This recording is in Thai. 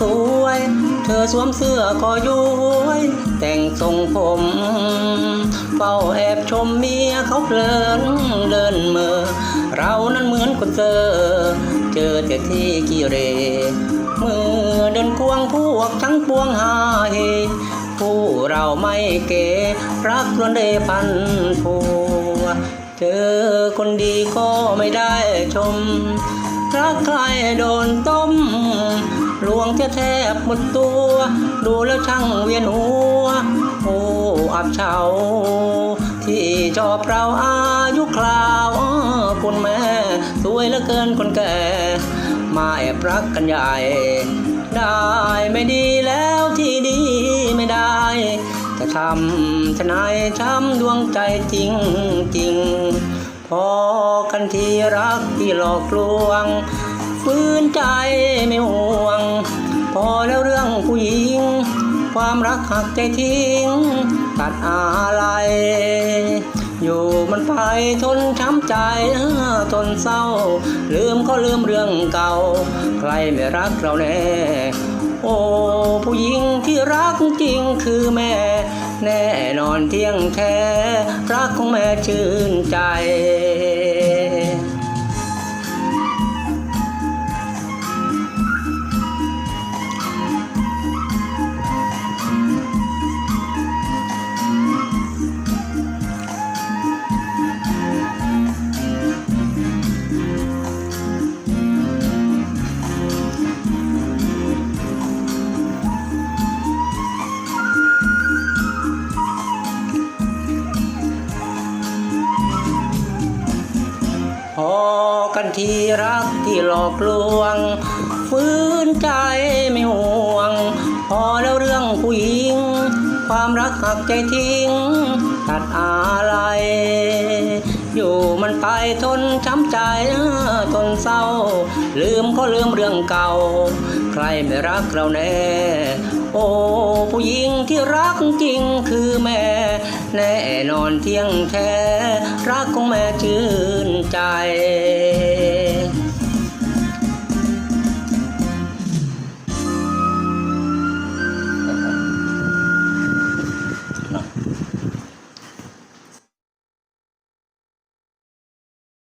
สวมเสื้อก็ย้วยแต่งทรงผมเฝ้าแอบชมเมียเขาเพลินเดินเมื่อเรานั้นเหมือนคนเจอเจอแต่ที่กิเรเมื่อเดินควงพวกทั้งปวงหาเฮผู้เราไม่เก๋รักล้วนได้พันผัวเจอคนดีก็ไม่ได้ชมรักใครโดนต้ม ลวงแทบแทบหมดตัว ดูแล้วช่างเวียนหัว โอ้อับเฉาที่จอบเราอายุคราวคุณแม่สวยเหลือเกินคนแก่ มาแอบรักกันใหญ่ ได้ไม่ดีแล้วที่ดีไม่ได้ จะทำทนายช้ำดวงใจจริงจริงพอกันที่รักที่หลอกลวง ฟื้นใจไม่ห่วง พอแล้วเรื่องผู้หญิง ความรักหักใจทิ้ง ตัดอะไร อยู่มันไปทนช้ำใจทนเศร้า ลืมก็ลืมเรื่องเก่า ใครไม่รักเราแน่โอ้ผู้หญิงที่รักจริงคือแม่ แน่นอนเที่ยงแท้ รักของแม่ชื่นใจ กันทีรักที่หลอกลวง ฟื้นใจไม่ห่วง พอแล้วเรื่องผู้หญิง ความรักหักใจทิ้ง ตัดอะไร อยู่มันไปทนช้ำใจทนเศร้า ลืมก็ลืมเรื่องเก่า ใครไม่รักเราแน่ โอ้ผู้หญิงที่รักจริงคือแม่ แน่นอนเที่ยงแท้ รักของแม่ชื่นใจ